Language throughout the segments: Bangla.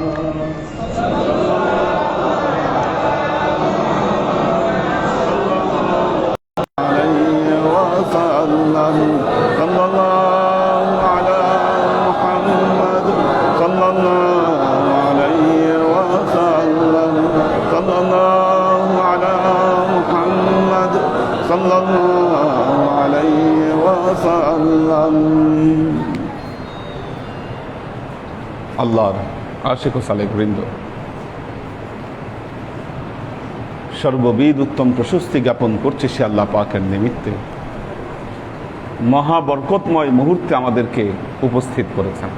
Amen. আশিক ও সালেক বৃন্দ। সর্ববিদ উত্তম প্রশস্তি জ্ঞাপন করছে সে আল্লাহ পাকের নিমিত্তে। মহাবরকতময় মুহূর্তে আমাদেরকে উপস্থিত করেছেন।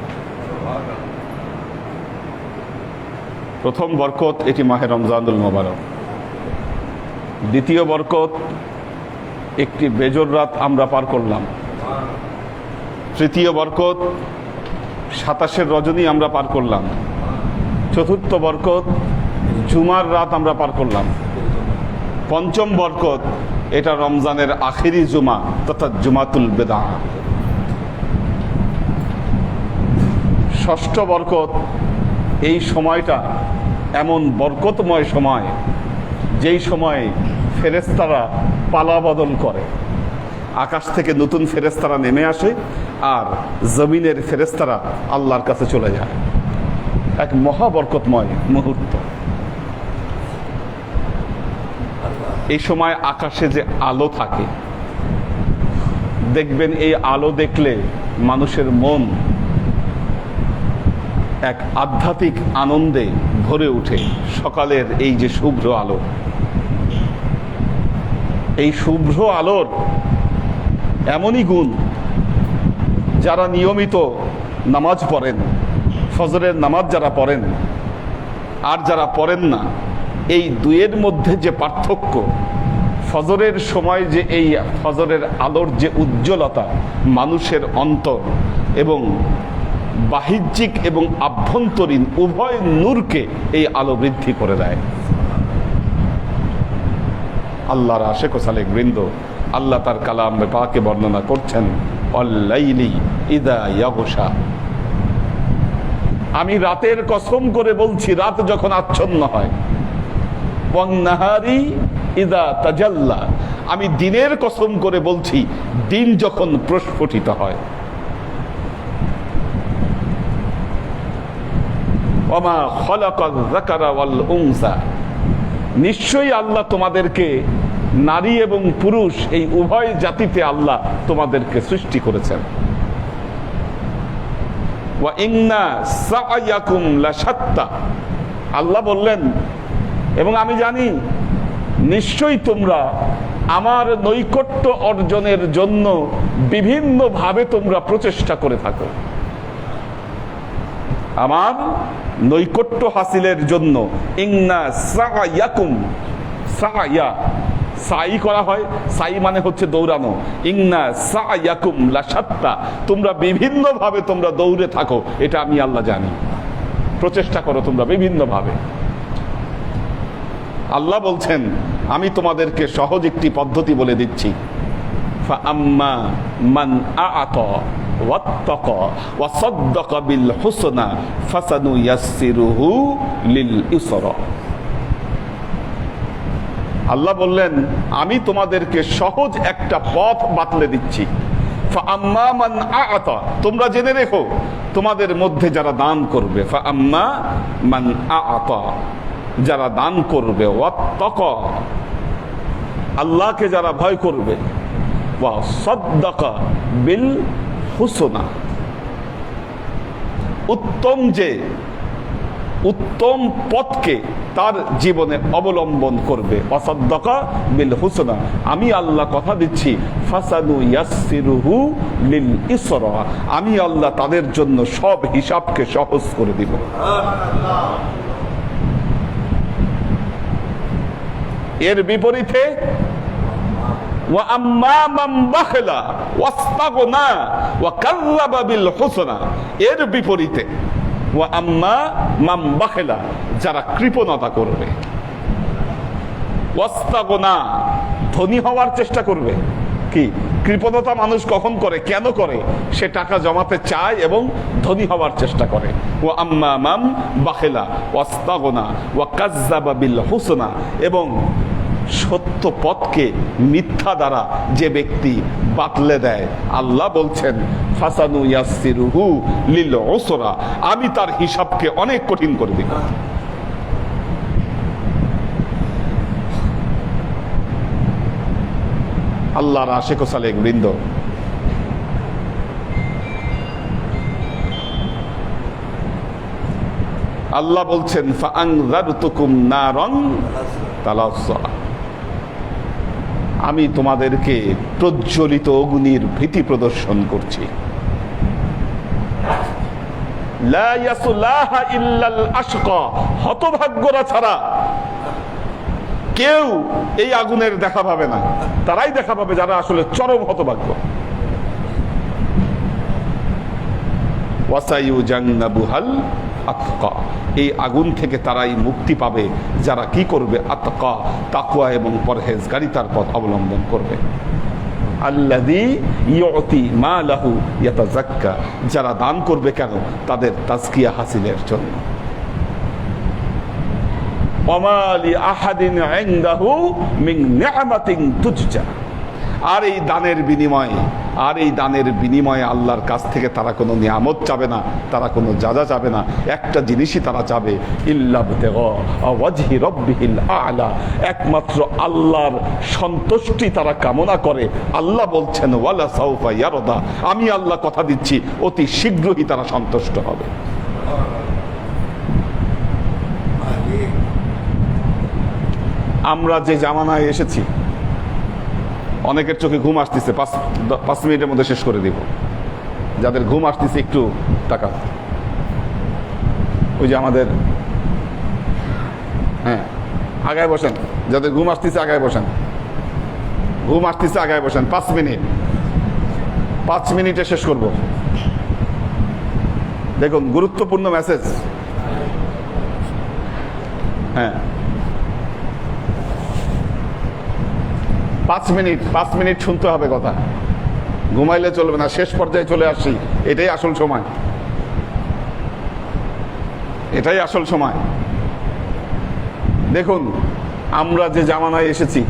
প্রথম বরকত এটি মাহে রমজানুল মোবারক। দ্বিতীয় বরকত, একটি বেজর রাত আমরা পার করলাম। তৃতীয় বরকত, সাতাশের রজনী আমরা পার করলাম। চতুর্থ বরকত, জুমার রাত আমরা পার করলাম। পঞ্চম বরকত, এটা রমজানের আখেরি জুমা, তথা জুমাতুল বেদা। ষষ্ঠ বরকত, এই সময়টা এমন বরকতময় সময়, যেই সময় ফেরেস্তারা পালা বদল করে। আকাশ থেকে নতুন ফেরেস্তারা নেমে আসে, আর জমিনের ফেরেস্তারা আল্লাহর কাছে চলে যায়। এক মহাবরকতময় মুহূর্ত। এই সময় আকাশে যে আলো থাকে, দেখবেন এই আলো দেখলে মানুষের মন এক আধ্যাত্মিক আনন্দে ভরে ওঠে। সকালের এই যে শুভ্র আলো, এই শুভ্র আলোর এমনই গুণ যারা নিয়মিত নামাজ পড়েন। ফজরের নামাজ যারা পড়েন, আর যারা পড়েন না, এই দুয়ের মধ্যে যে পার্থক্য, ফজরের সময় যে এই ফজরের আলোর যে উজ্জ্বলতা, মানুষের অন্তর এবং বাহ্যিক এবং আভ্যন্তরীণ উভয় নূরকে এই আলো বৃদ্ধি করে দেয়। আল্লাহর আশেক সালেক বৃন্দ, আল্লাহ তার কালাম পাকে বর্ণনা করছেন অল্লাইলি ইদা ইয়াগোসা আমি রাতের কসম করে বলছি, রাত যখন আচ্ছন্ন হয়। আমি দিনের কসম করে বলছি, দিন যখন প্রস্ফুটিত হয়। যাকারা ওয়াল নিশ্চয়ই আল্লাহ তোমাদেরকে নারী এবং পুরুষ, এই উভয় জাতিতে আল্লাহ তোমাদেরকে সৃষ্টি করেছেন। আল্লাহ বললেন, এবং আমি জানি, নিশ্চয়ই তোমরা আমার নৈকট্য অর্জনের জন্য বিভিন্নভাবে তোমরা প্রচেষ্টা করে থাকো। আমার নৈকট্য হাসিলের জন্য ইংনা সায়াকুম সায়া সাই করা হয়। সাই মানে হচ্ছে দৌড়ানো। ইংনা সায়াকুম লাসাত্তা তোমরা বিভিন্নভাবে তোমরা দৌড়ে থাকো, এটা আমি আল্লাহ জানি। প্রচেষ্টা করো তোমরা বিভিন্নভাবে। আল্লাহ বলছেন, আমি তোমাদেরকে সহজ একটি পদ্ধতি বলে দিচ্ছি। আম্মা মান আত বিল ফাসানু লিল আল্লাহ বললেন, আমি তোমাদেরকে সহজ একটা পথ বাতলে দিচ্ছি। তোমরা জেনে রেখো, তোমাদের মধ্যে যারা দান করবে মান যারা দান করবে আল্লাহকে যারা ভয় করবে বিল হুসনা। উত্তম যে উত্তম পথকে তার জীবনে অবলম্বন করবে। অসাদ্দকা বিল হুসনা। আমি আল্লাহ কথা দিচ্ছি ফাসাদু ইয়াসিরুহু লিল ইসরা। আমি আল্লাহ তাদের জন্য সব হিসাবকে সহজ করে দিব। এর বিপরীতে এর বিপরীতে আম্মা মাম বাখেলা, যারা কৃপণতা করবে। ধনী হওয়ার চেষ্টা করবে। কি? কৃপণতা মানুষ কখন করে, কেন করে? সে টাকা জমাতে চায় এবং ধনী হওয়ার চেষ্টা করে। ও আম্মা মাম বাখেলা, ওয়াস্তাগনা, ওয়া কাজ্জাবা বিল হুসনা, এবং সত্য পথকে মিথ্যা দ্বারা যে ব্যক্তি বাতলে দেয়। আল্লাহ বলছেন, ফাসানু ইয়াসিরুহু লিল ওসরা আমি তার হিসাবকে অনেক কঠিন করে দিব। আল্লাহর আশেক সালেক বৃন্দ। আল্লাহ বলছেন ফাআনযারতুকুম নারন তালাজ্জা আমি তোমাদেরকে প্রজ্বলিত অগ্নির ভীতি প্রদর্শন করছি। হতভাগ্যরা ছাড়া কেউ এই আগুনের দেখা পাবে না। তারাই দেখা পাবে যারা আসলে চরম হতভাগ্য। ওয়াসাইউ জান্নাবুহাল আতকা এই আগুন থেকে তারাই মুক্তি পাবে, যারা কি করবে? আতকা তাকুয়া এবং পরহেজগারিতার পথ অবলম্বন করবে। আল্লাদি যারা দান করবে কেন? তাদের তাজকিয়া হাসিলের জন্য। অমালি আহাদিন ইনদাহু নি'মাতিন তুজজা। আর এই দানের বিনিময়ে, আর এই দানের বিনিময়ে আল্লাহর কাছ থেকে তারা কোনো নিয়ামত চাবে না, তারা কোনো যাজা চাবে না। একটা জিনিসই তারা চাবে আলা। একমাত্র আল্লাহর সন্তুষ্টি তারা কামনা করে। আল্লাহ বলছেন, ওয়ালা সাউফা ইয়ারদা। আমি আল্লাহ কথা দিচ্ছি, অতি শীঘ্রই তারা সন্তুষ্ট হবে। আমরা যে জামানায় এসেছি অনেকের চোখে ঘুম আসতেছে, পাঁচ পাঁচ মিনিটের মধ্যে শেষ করে দিব। যাদের ঘুম আসতেছে একটু টাকা। ওই যে আমাদের হ্যাঁ আগায় বসেন। যাদের ঘুম আসতেছে আগায় বসেন। ঘুম আসতেছে আগায় বসেন, পাঁচ মিনিট। পাঁচ মিনিটে শেষ করব। দেখুন, গুরুত্বপূর্ণ মেসেজ হ্যাঁ। পাঁচ মিনিট পাঁচ মিনিট শুনতে হবে কথা। ঘুমাইলে চলবে না, শেষ পর্যায়ে চলে আসি এটাই আসল সময়। এটাই আসল সময়। দেখুন, আমরা যে জামানায় এসেছি,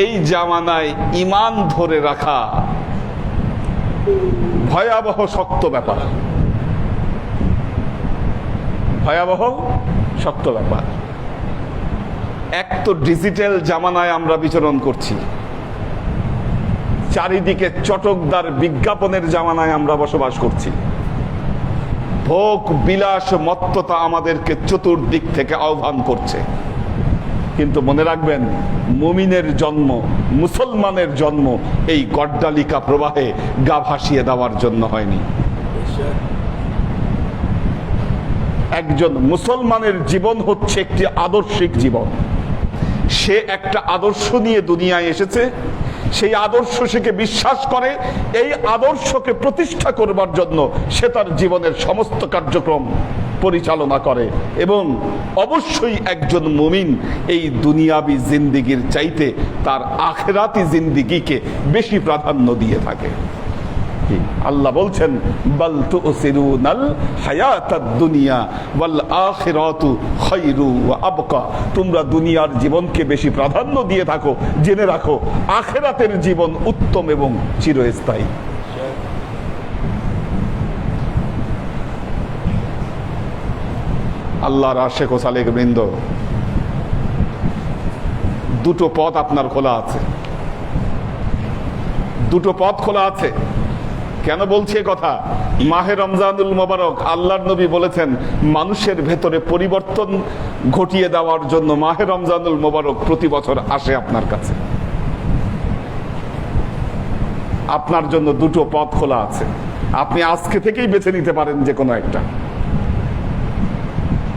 এই জামানায় ইমান ধরে রাখা ভয়াবহ শক্ত ব্যাপার। ভয়াবহ শক্ত ব্যাপার। তো ডিজিটাল জামানায় আমরা বিচরণ করছি। চারিদিকে চটকদার বিজ্ঞাপনের জামানায় আমরা বসবাস করছি। ভোগ, বিলাস, মত্ততা আমাদেরকে চতুর্দিক থেকে আহ্বান করছে। কিন্তু মনে রাখবেন, মুমিনের জন্ম, মুসলমানের জন্ম এই গড্ডালিকা প্রবাহে গা ভাসিয়ে দেওয়ার জন্য হয়নি। একজন মুসলমানের জীবন হচ্ছে একটি আদর্শিক জীবন। সে একটা আদর্শ নিয়ে দুনিয়ায় এসেছে। সেই আদর্শ সেকে বিশ্বাস করে, এই আদর্শকে প্রতিষ্ঠা করবার জন্য সে তার জীবনের সমস্ত কার্যক্রম পরিচালনা করে এবং অবশ্যই একজন মুমিন এই দুনিয়াবি জিন্দিগির চাইতে তার আখেরাতি জিন্দিগিকে বেশি প্রাধান্য দিয়ে থাকে। কি? আল্লাহ বলছেন, বাল তুসিরুনাল হায়াতাদ দুনিয়া ওয়াল আখিরাতু খায়রু ওয়া আবকা। তোমরা দুনিয়ার জীবনকে বেশি প্রাধান্য দিয়ে থাকো, জেনে রাখো, আখেরাতের জীবন উত্তম এবং চিরস্থায়ী। আল্লাহর আশেখ ও সালেক বৃন্দ, দুটো পথ আপনার খোলা আছে। দুটো পথ খোলা আছে। কেন বলছি কথা? মাহে রমজানুল মোবারক আল্লাহর নবী বলেছেন, মানুষের ভেতরে পরিবর্তন ঘটিয়ে দেওয়ার জন্য মাহে রমজানুল মোবারক প্রতি বছর আসে আপনার কাছে। আপনার জন্য দুটো পথ খোলা আছে। আপনি আজকে থেকেই বেছে নিতে পারেন যে কোনো একটা।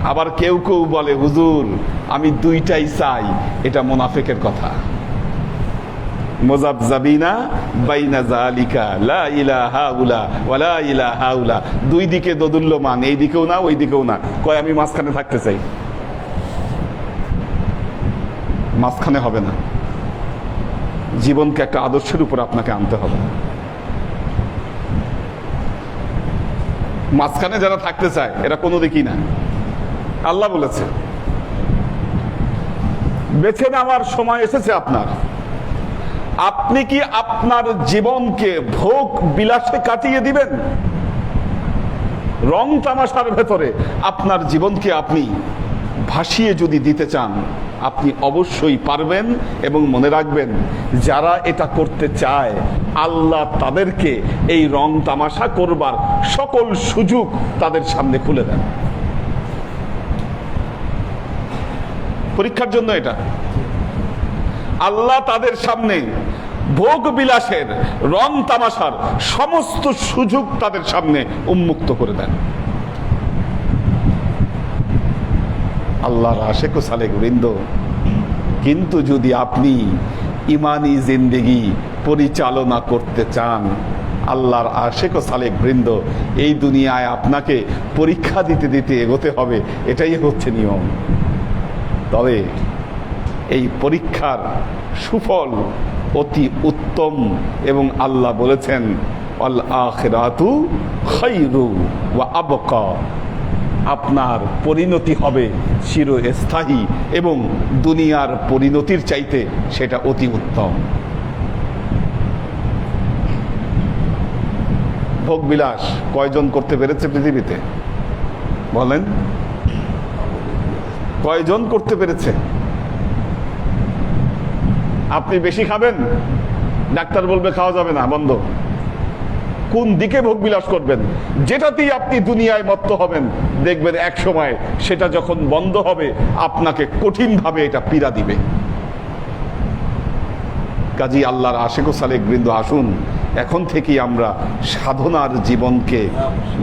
আবার কেউ কেউ বলে, হুজুর, আমি দুইটাই চাই। এটা মোনাফেকের কথা। মোজাবজাবিনা বাইনা জালিকা লা ইলাহা উলা ওয়ালা ইলাহা উলা দুই দিকে দোদুল্যমান, এই দিকেও না, ওই দিকেও না। কয়, আমি মাঝখানে থাকতে চাই। মাঝখানে হবে না। জীবনকে একটা আদর্শের উপর আপনাকে আনতে হবে। মাঝখানে যারা থাকতে চায়, এরা কোনো দিকই না। আল্লাহ বলেছে, বেছে নেওয়ার সময় এসেছে আপনার। আপনি কি আপনার জীবনকে ভোগ বিলাসে কাটিয়ে দিবেন? রং তামাশার ভেতরে আপনার জীবনকে আপনি ভাসিয়ে যদি দিতে চান, আপনি অবশ্যই পারবেন এবং মনে রাখবেন, যারা এটা করতে চায়, আল্লাহ তাদেরকে এই রং তামাশা করবার সকল সুযোগ তাদের সামনে খুলে দেন। পরীক্ষার জন্য এটা। আল্লাহ তাদের সামনে ভোগ বিলাসের, রং তামাশার সমস্ত সুযোগ তাদের সামনে উন্মুক্ত করে দেন। আল্লাহর আশেক সালেক বৃন্দ, কিন্তু যদি আপনি ইমানি জিন্দেগি পরিচালনা করতে চান, আল্লাহর আশেক সালেক বৃন্দ, এই দুনিয়ায় আপনাকে পরীক্ষা দিতে দিতে এগোতে হবে, এটাই হচ্ছে নিয়ম। তবে এই পরীক্ষার সুফল অতি উত্তম এবং আল্লাহ বলেছেন অল আখেরাতু খৈরু ওয়া আবকা। আপনার পরিণতি হবে চিরস্থায়ী এবং দুনিয়ার পরিণতির চাইতে সেটা অতি উত্তম। ভোগবিলাস কয়জন করতে পেরেছে পৃথিবীতে? বলেন। কয়জন করতে পেরেছে? আপনি বেশি খাবেন? ডাক্তার বলবে খাওয়া যাবে না, বন্ধ। কোন দিকে ভোগ বিলাস করবেন? যেটাতেই আপনি দুনিয়ায় মত্ত হবেন, দেখবেন এক সময় সেটা যখন বন্ধ হবে, আপনাকে কঠিনভাবে এটা পীড়া দিবে। কাজী আল্লাহর আশেক সালেক বৃন্দ, আসুন, এখন থেকেই আমরা সাধনার জীবনকে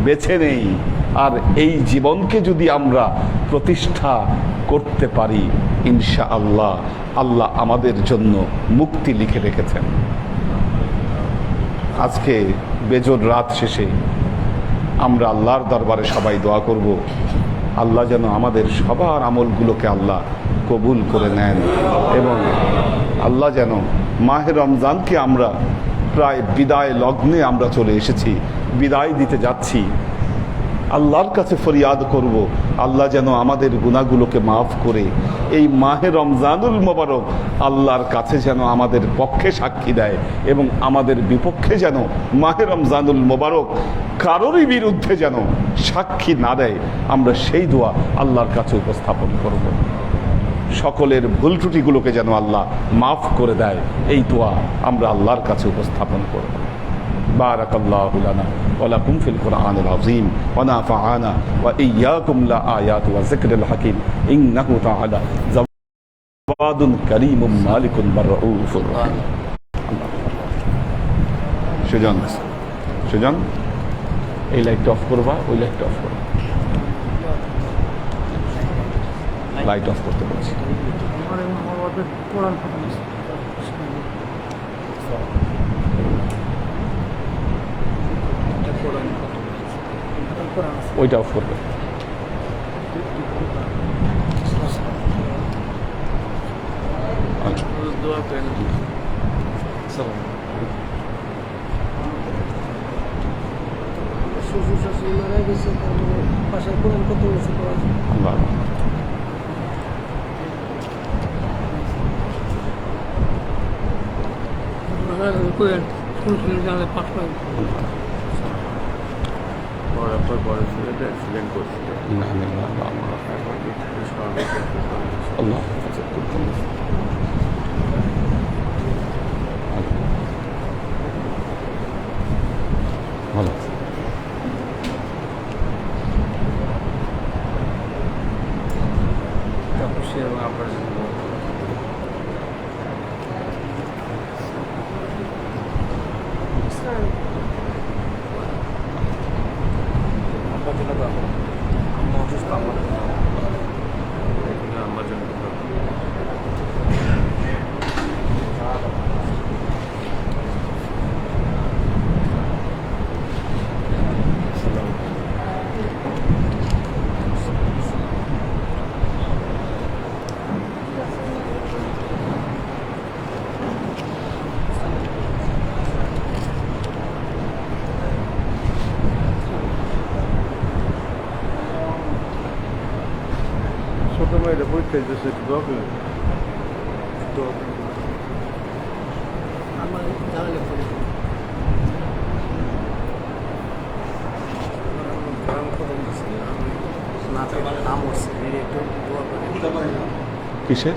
বেছে নেই। আর এই জীবনকে যদি আমরা প্রতিষ্ঠা করতে পারি ইনশা আল্লাহ আল্লাহ আমাদের জন্য মুক্তি লিখে রেখেছেন। আজকে বেজর রাত শেষে আমরা আল্লাহর দরবারে সবাই দোয়া করব। আল্লাহ যেন আমাদের সবার আমলগুলোকে আল্লাহ কবুল করে নেন এবং আল্লাহ যেন মাহে রমজানকে আমরা প্রায় বিদায় লগ্নে আমরা চলে এসেছি, বিদায় দিতে যাচ্ছি। আল্লাহর কাছে ফরিয়াদ করব। আল্লাহ যেন আমাদের গুণাগুলোকে মাফ করে। এই মাহে রমজানুল মোবারক আল্লাহর কাছে যেন আমাদের পক্ষে সাক্ষী দেয় এবং আমাদের বিপক্ষে যেন মাহে রমজানুল মোবারক কারোরই বিরুদ্ধে যেন সাক্ষী না দেয়। আমরা সেই দোয়া আল্লাহর কাছে উপস্থাপন করব। সকলের ভুল ত্রুটিগুলোকে যেন আল্লাহ মাফ করে দেয়। এই দোয়া আমরা আল্লাহর কাছে উপস্থাপন করব। بارك الله لنا ولكم في القرآن العظيم ونفعنا وإياكم لآيات وذكر الحكيم إنه تعالى جواد كريم مالك بالرؤوف الرحيم সুজন সুজন এই লাইটটা অফ করবা ওই লাইটটা অফ করবা লাইট অফ করতে বলছি কোরআন আল্লাহ কোরআন স্কুল খুলে জানলে পাঠ করেন পর বড় ছেলেটা অ্যাক্সিডেন্ট করছিল। আল্লাহ 50 dobry. Dobry. আমার জানালে পড়ে কিসের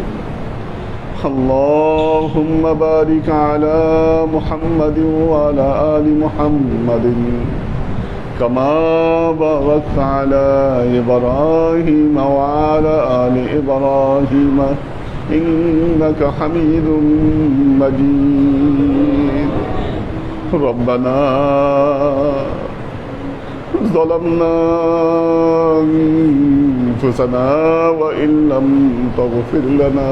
اللهم بارك على محمد وعلى آل محمد كما باركت على إبراهيم وعلى آل إبراهيم إنك حميد مجيد. ربنا ظلمنا أنفسنا وإن لم تغفر لنا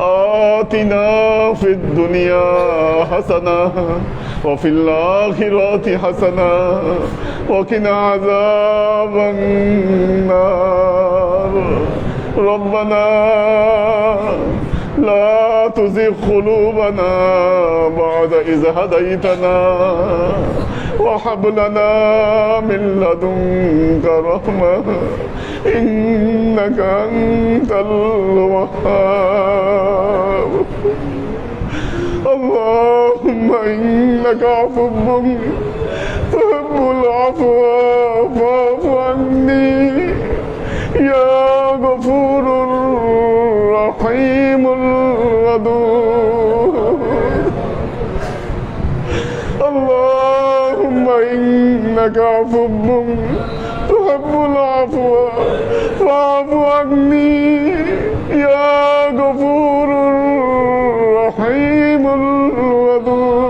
آتنا في الدنيا حسنة وفي الآخرة حسنة وقنا عذاب النار. ربنا لا تزغ قلوبنا بعد إذ هديتنا. وهب لنا من لدنك رحمة. إنك أنت الوهاب. اللهم إنك عفو تحب العفو فاعف عني. يا غفور رحيم إنك عفو تحب العفو فاعف عني. يا غفور رحيم الودود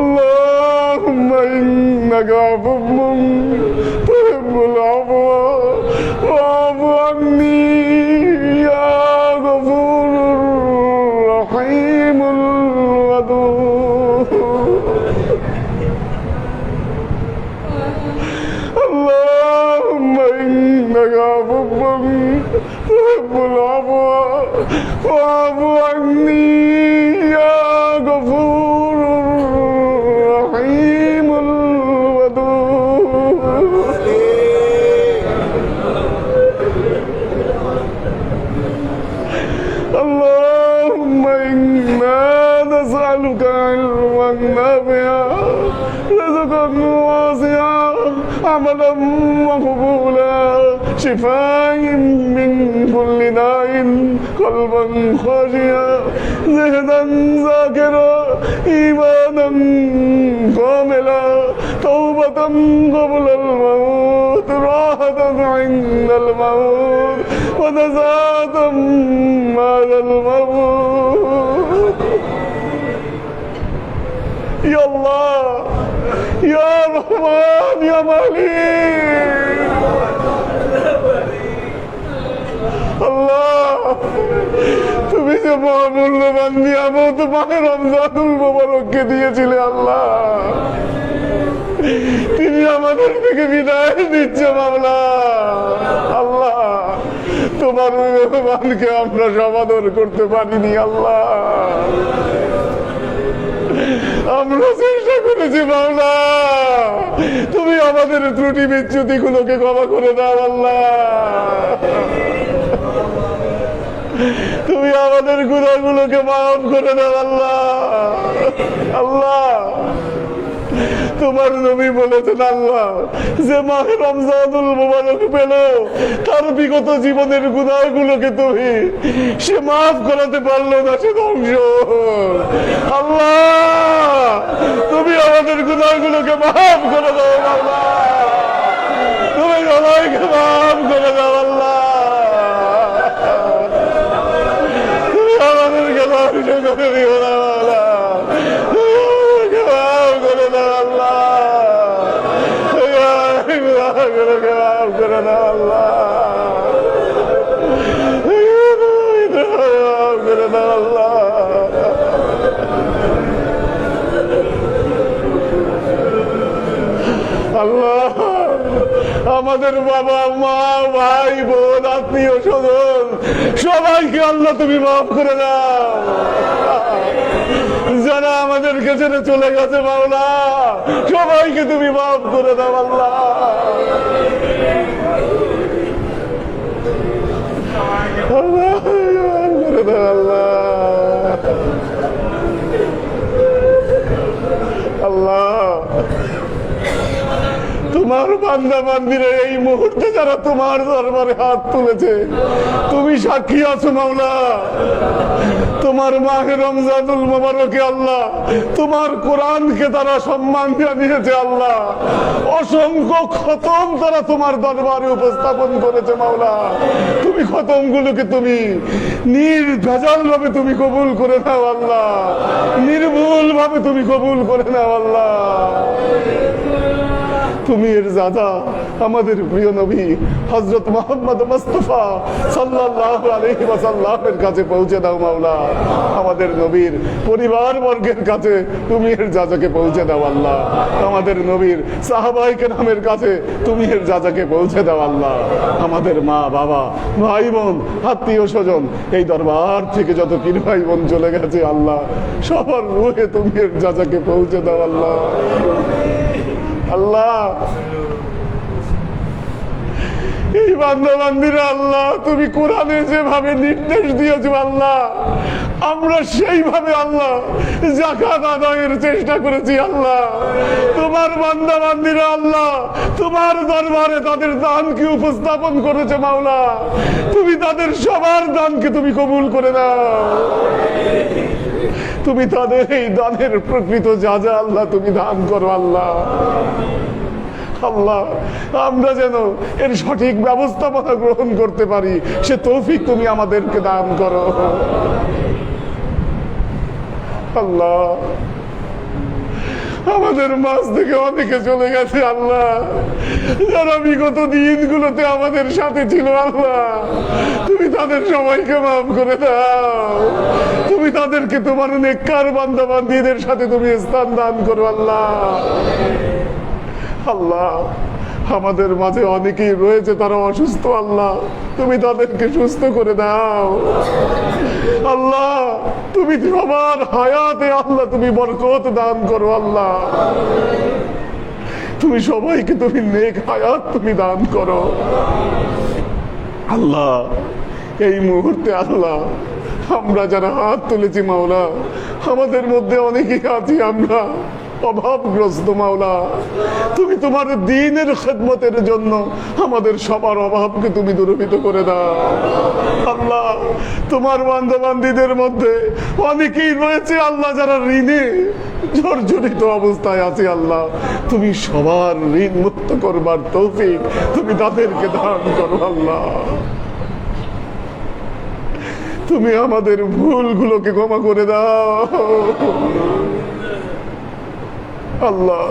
اللهم إنك عفو تحب العفو فاعف عني. يا غفور رحيم الودود حبا تحب العفو واعف عني يا غفور رحيم الودود اللهم إنا نسألك علما نافعا رزقا واسعا عملا شفاء من كل داء قلبا خاشعا ذهنا ذاكرا إيمانا كاملا توبة قبل الموت راحة عند الموت ونزاة بعد الموت. يا الله يا رحمن يا مليك আল্লাহ, তুমি যে মহামূল্যবান নিয়ামত মাহে রমজানুল মোবারককে দিয়েছিলে, আল্লাহ। তিনি আমাদের থেকে বিদায় দিচ্ছে মামলা আল্লাহ, তোমার মেহমানকে আমরা সমাদর করতে পারিনি, আল্লাহ। আমরা চেষ্টা করেছি, মাওলা। তুমি আমাদের ত্রুটি বিচ্যুতি গুলোকে ক্ষমা করে দাও, আল্লাহ। তুমি আমাদের গুণাগুলোকে মাফ করে দাও, আল্লাহ। আল্লাহ। তোমার নবী বলেছেন, আল্লাহ, যে মাহে রমজানুল মুবারক পেল, তার বিগত জীবনের গুনাহগুলোকে তুমি সে মাফ করাতে পারল না, সে ধ্বংস। আল্লাহ, তুমি আমাদের গুনাহগুলোকে মাফ করে দাও, আল্লাহ। তুমি সবাইকে মাফ করে দাও, আল্লাহ। ধ্বংস করে দিও না দাও আল্লাহ আল্লাহ আল্লাহ আমাদের বাবা, মা, ভাই, বোন, আত্মীয় স্বজন, সবাইকে আল্লাহ তুমি মাফ করে দাও। ছেড়ে চলে গেছে মাওলা। সবাইকে তুমি মাফ করে দাও আল্লাহ। আল্লাহ মাফ করে দাও আল্লাহ আল্লাহ তোমার বান্দা বান্দিরা, এই মুহূর্তে যারা তোমার দরবারে হাত তুলেছে, তুমি সাক্ষী আছো মাওলা। তোমার মাহে রমজানুল মোবারকে আল্লাহ, তোমার কোরআনকে তারা সম্মান জানিয়েছে আল্লাহ। অসংখ্য খতম তারা তোমার দরবারে উপস্থাপন করেছে মাওলা। তুমি খতমগুলোকে তুমি নির্ভেজাল ভাবে তুমি কবুল করে নাও আল্লাহ। নির্ভুল ভাবে তুমি কবুল করে নাও আল্লাহ। তুমি এর দাদা আমাদের প্রিয় নবী হজরত মোহাম্মদ মুস্তফা সাল্লাল্লাহু আলাইহি ওয়াসাল্লামের কাছে পৌঁছে দাও মাওলা। আমাদের নবীর পরিবার বর্গের কাছে তুমি এর যাজাকে পৌঁছে দাও আল্লাহ। আমাদের নবীর সাহাবাইকে নামের কাছে তুমি এর যাজাকে পৌঁছে দাও আল্লাহ। আমাদের মা, বাবা ভাই বোন আত্মীয় স্বজন এই দরবার থেকে যত পীর ভাই বোন চলে গেছে আল্লাহ, সবার রুহে তুমি এর যাজাকে পৌঁছে দাও আল্লাহ। আল্লাহ। এই বান্দাবান্দিরা আল্লাহ, তুমি কোরআনে যেভাবে নির্দেশ দিয়েছ আল্লাহ, আমরা সেইভাবে আল্লাহ জাকাত আদায়ের চেষ্টা করেছি আল্লাহ। তোমার বান্দাবান্দিরা আল্লাহ, তোমার দরবারে তাদের দানকে উপস্থাপন করেছে মাওলা। তুমি তাদের সবার দানকে তুমি কবুল করে নাও। তুমি তাদের এই দানের প্রকৃত যা যা আল্লাহ তুমি দান করো, আল্লাহ। আল্লাহ, আমরা যেন এর সঠিক ব্যবস্থাপনা গ্রহণ করতে পারি, সে তৌফিক তুমি আমাদেরকে দান করো। আল্লাহ আমাদের মাছ থেকে অনেকে চলে গেছে, আল্লাহ। যারা বিগত দিনগুলোতে আমাদের সাথে ছিল আল্লাহ। তুমি তাদের সবাইকে মাফ করে দাও। তুমি তাদেরকে তোমার নেককার বান্দা বান্দিদের সাথে তুমি স্থান দান করো, আল্লাহ। আল্লাহ, আমাদের মাঝে অনেকেই রয়েছে, তারা অসুস্থ, আল্লাহ। তুমি তাদেরকে সুস্থ করে দাও। আল্লাহ, তুমি আমার হায়াতে আল্লাহ, তুমি বরকত দান করো আল্লাহ। তুমি সবাইকে তুমি নেক হায়াত তুমি দান করো। আল্লাহ, এই মুহূর্তে আল্লাহ, আমরা যারা হাত তুলেছি মাওলা, আমাদের মধ্যে অনেকেই আছি আমরা। অভাবগ্রস্ত মাওলা, তুমি তোমার দিনের খেদমতের জন্য আমাদের সবার অভাবকে তুমি দূরীভূত করে দাও। আল্লাহ, তোমার বান্ধবান্ধীদের মধ্যে অনেকেই রয়েছে আল্লাহ, যারা ঋণে জর্জরিত অবস্থায় আছে আল্লাহ। তুমি সবার ঋণ মুক্ত করবার তৌফিক তুমি তাদেরকে দান করো আল্লাহ। তুমি আমাদের ভুলগুলোকে ক্ষমা করে দাও। আল্লাহ।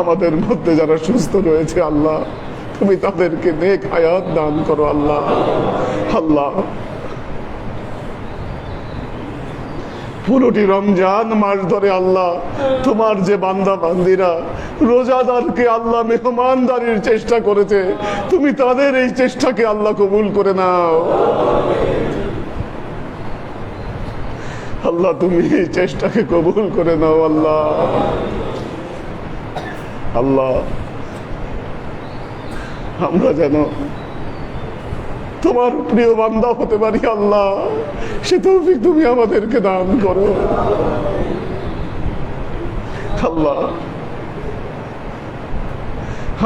আমাদের মধ্যে যারা সুস্থ রয়েছে, আল্লাহ, তুমি তাদেরকে নেক হায়াত দান করো, আল্লাহ। আল্লাহ। পুরোটি রমজান মাস ধরে, আল্লাহ, তোমার যে বান্দা বান্দিরা রোজাদারকে আল্লাহ মেহমানদারির চেষ্টা করেছে, তুমি তাদের এই চেষ্টাকে আল্লাহ কবুল করে নাও। আল্লাহ, তুমি এই চেষ্টাকে কবুল করে নাও, আল্লাহ। আল্লাহ, আমরা যেন তোমার প্রিয় বান্দা হতে পারি, আল্লাহ। সে তৌফিক তুমি আমাদেরকে দান করো। আল্লাহ,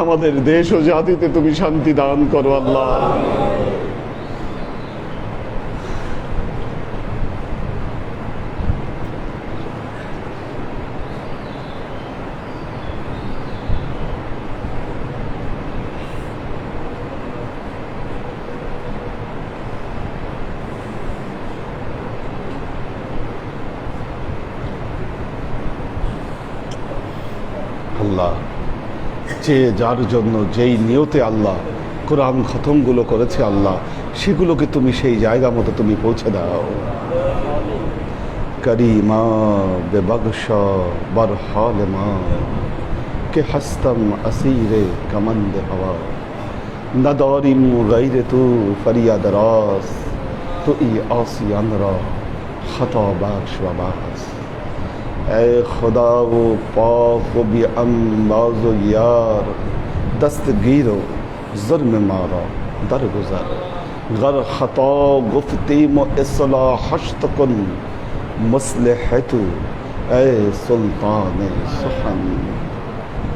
আমাদের দেশ ও জাতিতে তুমি শান্তি দান করো, আল্লাহ। আল্লাহ। যে যার জন্য যেই নিয়তে আল্লাহ কোরআন খতমগুলো করেছে আল্লাহ, সেগুলোকে তুমি সেই জায়গা মতো তুমি পৌঁছে দাও। করি মা বেবাগস বার হলে মা কে হাস্তম আসি রে কমন্দ হওয়া। নদরিম রে তু ফরিয়াদ রস, তু ই অসিয়ান র খত বাস বাস। بخش ای خدا و پاک و بی انباز و یار دست گیر و ظلم ما را درگذر غر خطا گفتیم و اصلاحش تو کن مصلح تو ای سلطان سخن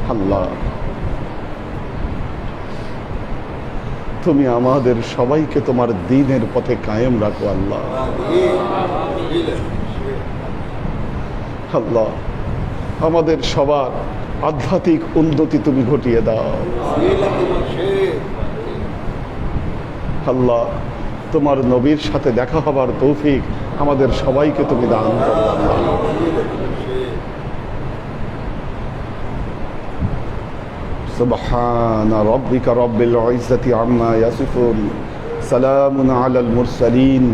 আল্লাহ তুমি আমাদের সবাইকে তোমার দিনের পথে কায়েম রাখো আল্লাহ আল্লাহ আমাদের সবার আধ্যাত্মিক উন্নতি তুমি ঘটিয়ে দাও আল্লাহ তোমার নবীর সাথে দেখা হবার তৌফিক আমাদের সবাইকে তুমি দান করো আল্লাহ سبحان ربك رب العزة عما يصفون سلام على المرسلين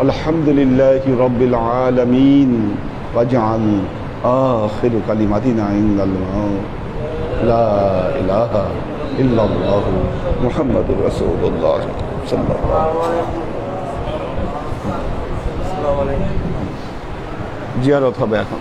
الحمد لله رب العالمين واجعل آخر كلمتنا عند الموت لا إله إلا الله محمد رسول الله صلى الله عليه وسلم জিয়ারত হবে এখন